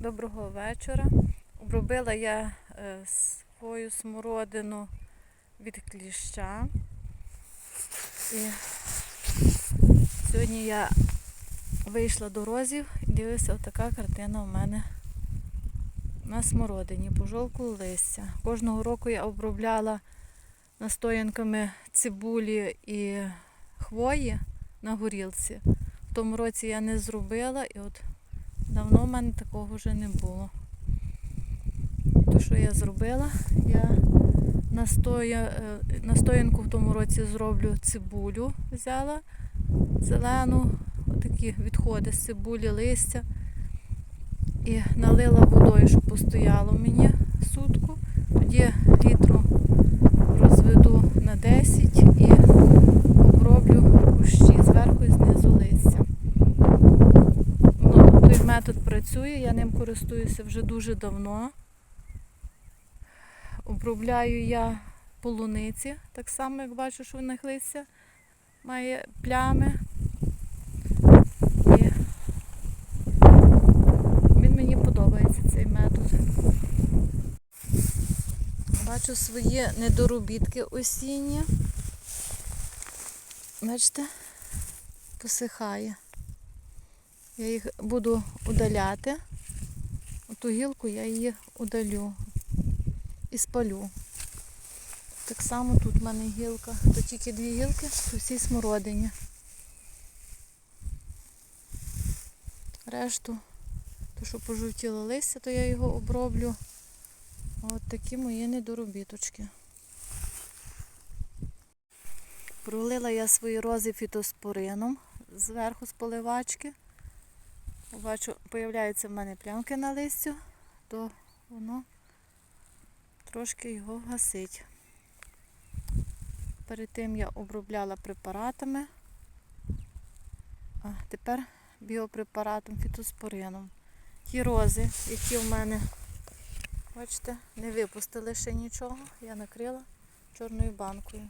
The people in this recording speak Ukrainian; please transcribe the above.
Доброго вечора. Обробила я е, свою смородину від кліща. І сьогодні я вийшла до розів і дивлюся, отака картина у мене на смородині, пожовкло листя. Кожного року я обробляла настоянками цибулі і хвої на горілці. В тому році я не зробила і от Давно в мене такого вже не було. То, що я зробила, я настоя, е, настоянку в тому році зроблю цибулю, взяла зелену, отакі відходи з цибулі, листя. І налила водою, щоб постояло мені сутку. Тоді літру розведу на 10 і оброблю кущі зверху і знизу листя. Метод працює, я ним користуюся вже дуже давно. Обробляю я полуниці, так само, як бачу, що в них листя має плями. І він мені подобається цей метод. Бачу свої недоробітки осінні. Бачите, посихає. Я їх буду удаляти. Оту гілку я її удалю і спалю. Так само тут в мене гілка. То тільки дві гілки, то всі смородині. Решту, то що пожовтіло листя, то я його оброблю. От такі мої недоробіточки. Пролила я свої рози фітоспорином зверху з поливачки. Бачу, появляються в мене плямки на листю, то воно трошки його гасить. Перед тим я обробляла препаратами, а тепер біопрепаратом фітоспорином. Ті рози, які в мене, бачите, не випустили ще нічого, я накрила чорною банкою.